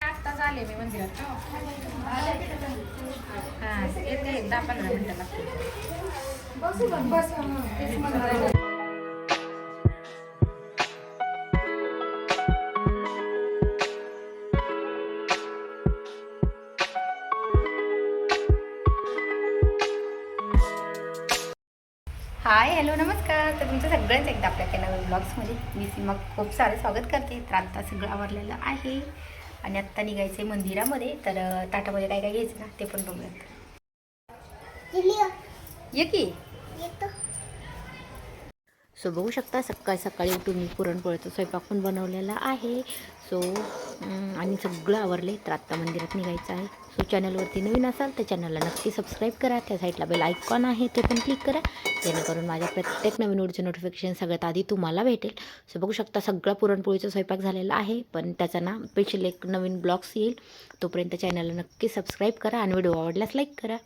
आत्ताच आले मी मंदिरात हा येते दहा पंधरा मिनिटं लागतील हाय हॅलो नमस्कार. तर तुमचं सगळ्यांचं एकदा आपल्या नवीन ब्लॉग्समध्ये मी सीमा खूप सारं स्वागत करते. तर आत्ता सगळं आवरलेलं आहे आणि आत्ता निघायचं आहे मंदिरामध्ये. तर ताटामध्ये काय काय घ्यायचं ना ते पण बघूयात. ये की. सो बघू शकता सकाळी सकाळी उठून मी पुरणपोळीचा स्वयंपाक पण बनवलेला आहे. सो आणि सगळं आवरले तर आत्ता मंदिरात निघायचं आहे. सो चॅनलवरती नवीन असाल तर चॅनलला नक्की सबस्क्राईब करा. त्या साईडला बेल आयकॉन आहे ते पण क्लिक करा. जेणेकरून माझ्या प्रत्येक नवीन व्हिडिओचं नोटिफिकेशन सगळ्यात आधी तुम्हाला भेटेल. सो बघू शकता सगळा पुरणपोळीचा स्वयंपाक झालेला आहे पण त्याचा ना स्पेशल एक नवीन ब्लॉग्स येईल. तोपर्यंत चॅनलला नक्की सबस्क्राईब करा आणि व्हिडिओ आवडल्यास लाईक करा.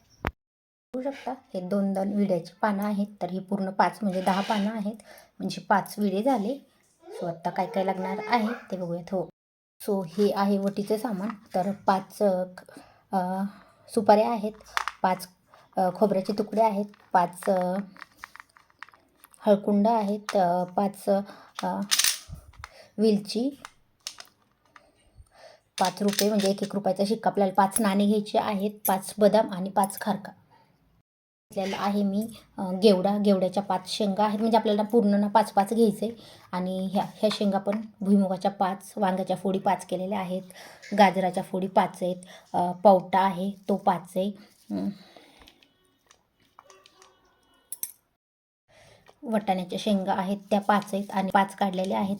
बघू शकता हे दोन दोन विड्याची पानं आहेत तर हे पूर्ण पाच म्हणजे दहा पानं आहेत. म्हणजे पाच विडे झाले. सो आत्ता काय काय लागणार आहे ते बघूयात. हो. सो हे आहे वटीचं सामान. तर पाच सुपाऱ्या आहेत पाच खोबऱ्याचे तुकडे आहेत पाच हळकुंड आहेत पाच वेलची पाच रुपये म्हणजे एक एक रुपयाचा शिक्का आपल्याला पाच नाणे घ्यायचे आहेत पाच बदाम आणि पाच खारका. घेतलेला आहे मी. गेवडा गेवड्याच्या पाच शेंगा आहेत. म्हणजे आपल्याला पूर्ण ना पाच पाच घ्यायचे. आणि ह्या ह्या शेंगा पण भुईमुगाच्या पाच वांग्याच्या फोडी पाच केलेल्या आहेत. गाजराच्या फोडी पाच आहेत. पावटा आहे तो पाच आहे. वटाण्याच्या शेंगा आहेत त्या पाच आहेत. आणि पाच काढलेल्या आहेत.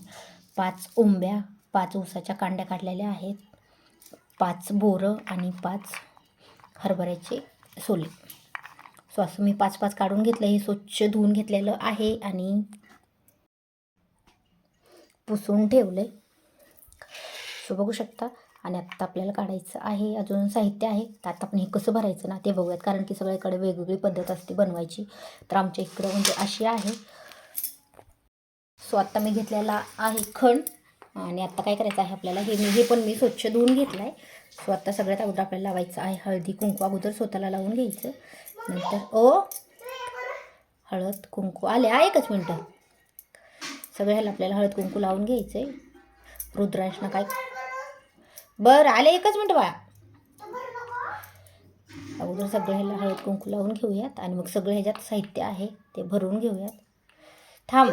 पाच उंब्या पाच ऊसाच्या कांड्या काढलेल्या आहेत. पाच बोरं आणि पाच हरभऱ्याचे सोले. सो असं मी पाच पाच काढून घेतलं हे स्वच्छ धुवून घेतलेलं आहे आणि पुसून ठेवलं आहे सो बघू शकता. आणि आत्ता आपल्याला काढायचं आहे अजून साहित्य आहे. तर आता आपण हे कसं भरायचं ना ते बघूयात. कारण की सगळ्याकडे वेगवेगळी पद्धत असते बनवायची. तर आमच्या इकडं म्हणजे अशी आहे. सो आत्ता मी घेतलेला आहे खण. आणि आत्ता काय करायचं आहे आपल्याला? हे मी हे पण मी स्वच्छ धुवून घेतलं आहे सो आत्ता सगळ्यात अगोदर आपल्याला लावायचं आहे हळदी कुंकू. अगोदर स्वतःला लावून घ्यायचं. नंतर ओ. हळद कुंकू. आले आहे एकच मिनटं. सगळ्याला आपल्याला हळद कुंकू लावून घ्यायचं आहे रुद्रांशनं काय? बरं आले एकच मिनटं बाळा. अगोदर सगळं ह्याला हळद कुंकू लावून घेऊयात आणि मग सगळं ह्याच्यात साहित्य आहे ते भरून घेऊयात. थांब.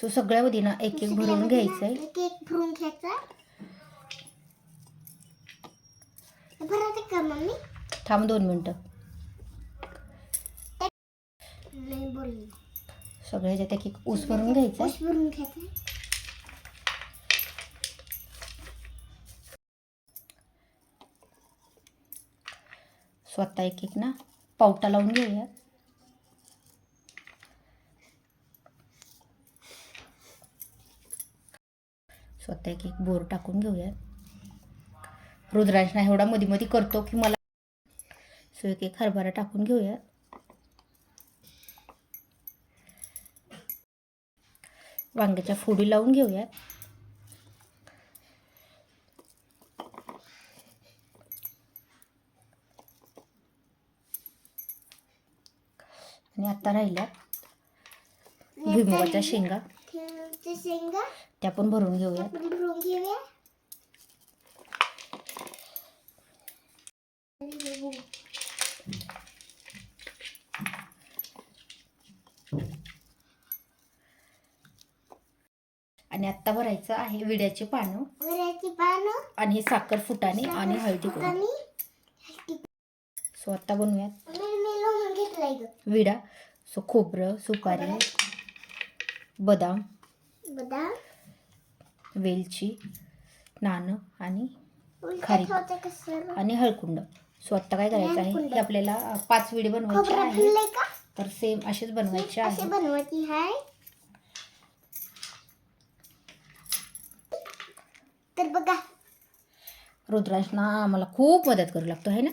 सो सगळ्यामध्ये ना एक एक भरून घ्यायचं आहे मम्मी? थांब दोन मिनटं. नाही बोलली. सगळ्या ह्याच्यात एक ऊस भरून घ्यायचा. ऊस भरून घ्यायचा. स्वतः एक एक ना पावटा लावून घेऊया. स्वतः एक एक बोर टाकून घेऊया. रुद्रांशना एवढा मध्ये मध्ये करतो की मला सो एक एक हरभरा टाकून घेऊया. वांग्याच्या फोडी लावून घेऊया. आणि आता राहिल्या भुईमुगाच्या शेंगा. त्या पण भरून घेऊया आपण भरून घेऊया आणि आत्ता भरायचं आहे विड्याचे पानं. वऱ्याची पानं. आणि हे साखर फुटाणे आणि हळदी आणि सो आत्ता बनवूयात. विडा सो खोबरं सुपारी बदाम. बदाम. वेलची नाणं आणि खारी. आणि हळकुंड. सो आत्ता काय करायचं आहे? हे आपल्याला पाच विडे बनवायचे आहे का? तर सेम असेच बनवायचे आहे बनवायची हाय. तर बघा. रुद्रांशना आम्हाला खूप मदत करू लागतो आहे ना?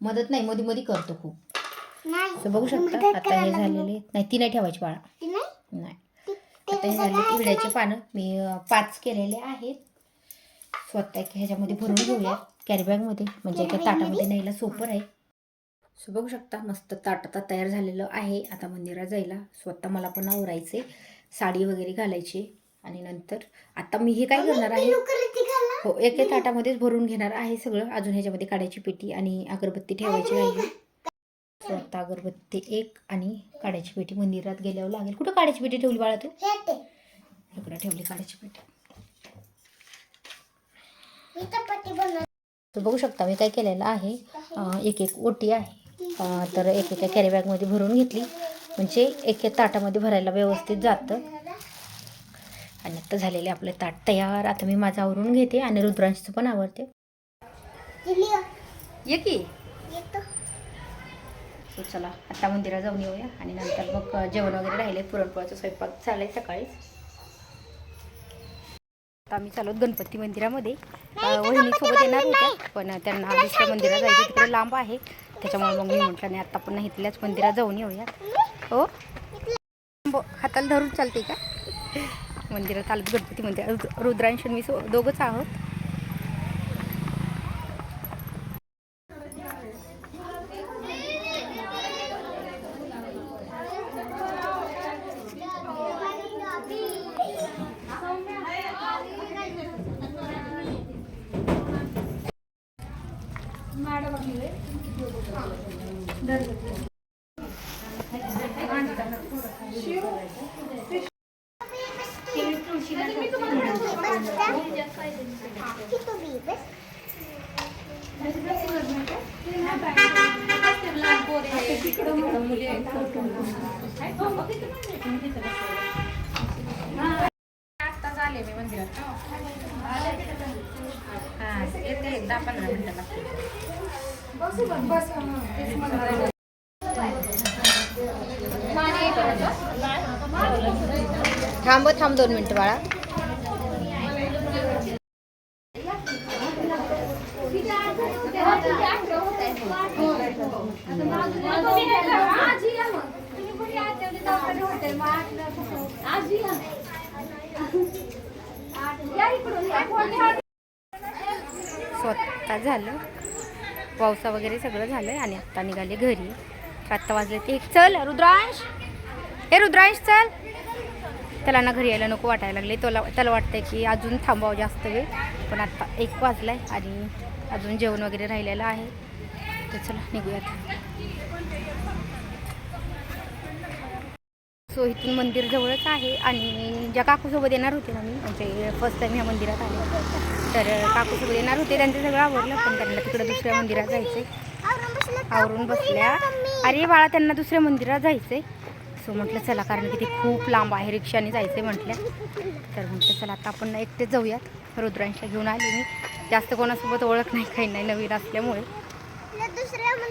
मदत नाही मध्ये मध्ये करतो खूप. बघू शकता आता हे झालेले नाही ती नाही ठेवायची बाळा. नाही? आता हे झाले विड्याचे पानं. मी पाच केलेले आहेत. स्वतः एक ह्याच्यामध्ये भरून घेऊया कॅरी बॅगमध्ये म्हणजे एका ताटामध्ये न्यायला सोपं आहे. सो बघू शकता मस्त ताट आता तयार झालेलं आहे. आता मंदिरात जायला स्वतः मला पण आवरायचे साडी वगैरे घालायची आणि नंतर आता मी हे काय करणार आहे? हो एका ताटामध्येच भरून घेणार आहे सगळं. अजून ह्याच्यामध्ये काड्याची पेटी आणि अगरबत्ती ठेवायची राहिली. स्वतः अगरबत्ती एक आणि काड्याची पेटी. मंदिरात गेल्यावर लागेल. कुठं काड्याची पेटी ठेवली बाळा तू? इकडं ठेवली काड्याची पेटी. तर बघू शकता मी काय केलेलं आहे. एक एक ओटी आहे. तर एक एका कॅरी बॅगमध्ये भरून घेतली. म्हणजे एक एक ताटामध्ये भरायला व्यवस्थित जातं. आणि आता झालेले आपले ताट तयार. आता मी माझं आवरून घेते आणि रुद्रांशचं पण आवडते ये की? चला आता मंदिरात जाऊन येऊया. आणि नंतर मग जेवण वगैरे राहिले. पुरणपोळ्याचा स्वयंपाक चालेल सकाळीच. आता आम्ही चालवत गणपती मंदिरामध्ये. वहिनीसोबत येणार होत्या पण त्यांना दुसऱ्या मंदिरात जायचं तिकडे लांब आहे. त्याच्यामुळे मग मी म्हटलं नाही आता आपण इथल्याच मंदिरात जाऊन येऊया. हो? हाताला धरून चालते का? मंदिरात चालत गणपती मंदिरात. रुद्र- रुद्रांश आणि मी सो दोघंच आहोत. किती बी बस आत्ताच आले मी मंदिरात हां येते दहा पंधरा लागतील थांब थांब दोन मिनिटं बाळा. आता झालं. पावसा वगैरे सगळं झालं आहे आणि आत्ता निघाले घरी. आत्ता वाजले ते एक. चल रुद्रांश. हे रुद्रांश चल. त्याला ना घरी यायला नको वाटायला लागले. त्याला त्याला वाटतं की अजून थांबावं जास्त वेळ. पण आत्ता एक वाजलाय आणि अजून जेवण वगैरे राहिलेलं आहे. तर चला निघूयात. सो इथून मंदिर जवळच आहे आणि ज्या काकूसोबत येणार होते ना मी म्हणजे फर्स्ट टाईम ह्या मंदिरात आले. तर काकूसोबत येणार होते त्यांचं सगळं आवडलं पण त्यांना तिकडं दुसऱ्या मंदिरात जायचं आवरून बसलं आवरून बसल्या. अरे बाळा त्यांना दुसऱ्या मंदिरात जायचंय. सो म्हटलं चला कारण की ते खूप लांब आहे रिक्षाने जायचंय म्हटल्या. तर म्हटलं चला आता आपण एकटेच जाऊयात. रुद्रांशला घेऊन आले मी. जास्त कोणासोबत ओळख नाही काही नाही नवीन असल्यामुळे.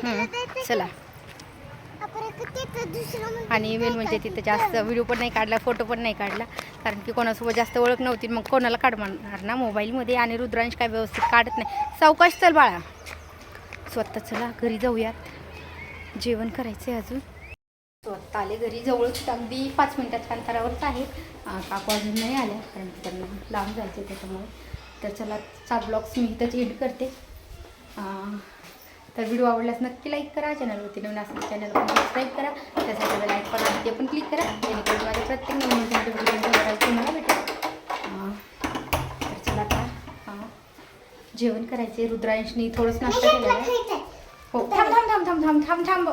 जायचं चला आपण एक तिथं दुसरं मंदिर आणि मेन म्हणजे तिथं जास्त व्हिडिओ पण नाही काढला फोटो पण नाही काढला. कारण की कोणासोबत जास्त ओळख नव्हती मग कोणाला काढणार ना? मोबाईलमध्ये आणि रुद्रांश काय व्यवस्थित काढत नाही. सावकाश चल बाळा. स्वतः चला घरी जाऊयात. जेवण करायचं आहे अजून. स्वतः आले घरी जवळच अगदी पाच मिनिटाच्या अंतरावरच आहे. काकू अजून नाही आल्या कारण की त्यांना लांब जायचं त्याच्यामुळे. तर चला चा ब्लॉग्स मी इथंच एड करते. तर व्हिडिओ आवडल्यास नक्की लाईक करा चॅनलवरती नवीन असेल चॅनल पण सबस्क्राईब करा. त्यासाठी लाईक पण आहे ते पण क्लिक करा. जेणेकरून माझ्या प्रत्येक नवीन व्हिडिओ तुम्हाला भेटेल. तर चला आता जेवण करायचे रुद्रांशनी थोडंसं नाश्ता केलेला हो थांब थांब थांब थांब थांब थांब थांब.